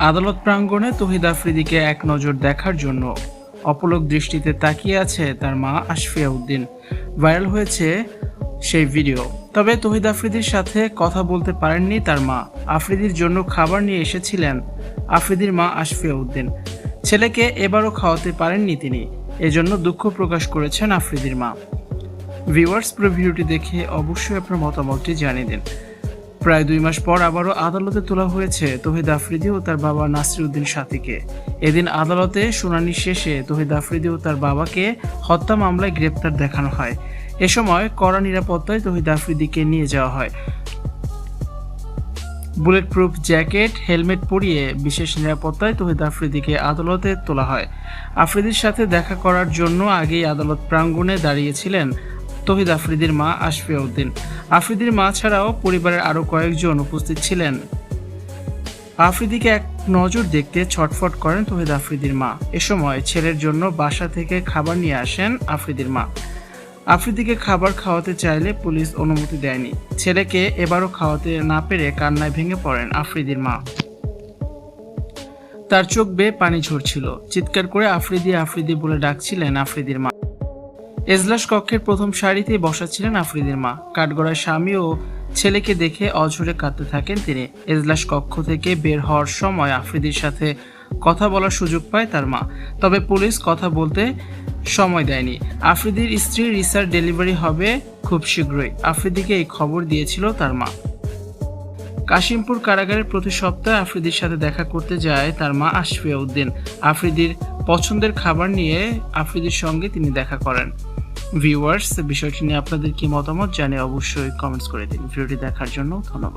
আদালত প্রাঙ্গণে তহিদ আফ্রিদিকে এক নজর দেখার জন্য অপলক দৃষ্টিতে তাকিয়ে আছে তার মা আশফিয়া উদ্দিন ভাইরাল হয়েছে সেই ভিডিও। তবে তহিদ আফ্রিদির সাথে কথা বলতে পারেননি তার মা। আফ্রিদির জন্য খাবার নিয়ে এসেছিলেন আফ্রিদির মা আশফিয়া উদ্দিন ছেলেকে এবারও খাওয়াতে পারেননি তিনি। এজন্য দুঃখ প্রকাশ করেছেন আফ্রিদির মা। ভিউয়ার্স, পুরো ভিডিওটি দেখে অবশ্যই আপনার মতামতটি জানিয়ে দিন। প্রায় দুই মাস পর আবারও আদালতে তোলা হয়েছে তহিদ আফ্রিদি ও তার বাবা নাসির উদ্দিন সাথীকে। এদিন আদালতে শুনানি শেষে তহিদ আফ্রিদি ও তার বাবাকে হত্যা মামলায় গ্রেপ্তার দেখানো হয়। এ সময় কড়া নিরাপত্তায় তহিদ আফ্রিদিকে নিয়ে যাওয়া হয়। বুলেট প্রুফ জ্যাকেট, হেলমেট পরিয়ে বিশেষ নিরাপত্তায় তহিদ আফ্রিদিকে আদালতে তোলা হয়। আফ্রিদির সাথে দেখা করার জন্য আগেই আদালত প্রাঙ্গণে দাঁড়িয়েছিলেন তহিদ আফ্রিদির মা আশফিয়া উদ্দিন আফ্রিদির মা ছাড়াও পরিবারের আরও কয়েকজন উপস্থিত ছিলেন। আফ্রিদিকে এক নজর দেখতে ছটফট করেন তহিদ আফ্রিদির মা। এ সময় ছেলের জন্য বাসা থেকে খাবার নিয়ে আসেন আফ্রিদির মা। আফ্রিদিকে খাবার খাওয়াতে চাইলে পুলিশ অনুমতি দেয়নি। ছেলেকে এবারও খাওয়াতে না পেরে কান্নায় ভেঙে পড়েন আফ্রিদির মা। তার চোখ বেয়ে পানি ঝরছিল। চিৎকার করে আফ্রিদি আফ্রিদি বলে ডাকছিলেন আফ্রিদির মা। এজলাস কক্ষের প্রথম সারিতে বসা ছিলেন আফ্রিদির মা। কাঠগড়ায় স্বামী ও ছেলেকে দেখে অঝরে কাঁদতে থাকেন তিনি। এজলাস কক্ষ থেকে বের হওয়ার সময় আফ্রিদির সাথে কথা বলার সুযোগ পায় তার মা। তবে পুলিশ কথা বলতে সময় দেয়নি। আফ্রিদির স্ত্রী রিসার ডেলিভারি হবে খুব শীঘ্রই। আফ্রিদিকে এই খবর দিয়েছিল তার মা। কাশিমপুর কারাগারের প্রতি সপ্তাহে আফ্রিদির সাথে দেখা করতে যায় তার মা আশফিয়া উদ্দিন আফ্রিদির পছন্দের খাবার নিয়ে আফ্রিদির সঙ্গে তিনি দেখা করেন। ভিউয়ার্স বিষয়টি নিয়ে আপনাদের কি মতামত জানিয়ে অবশ্যই কমেন্টস করে দিন। ভিডিওটি দেখার জন্য ধন্যবাদ।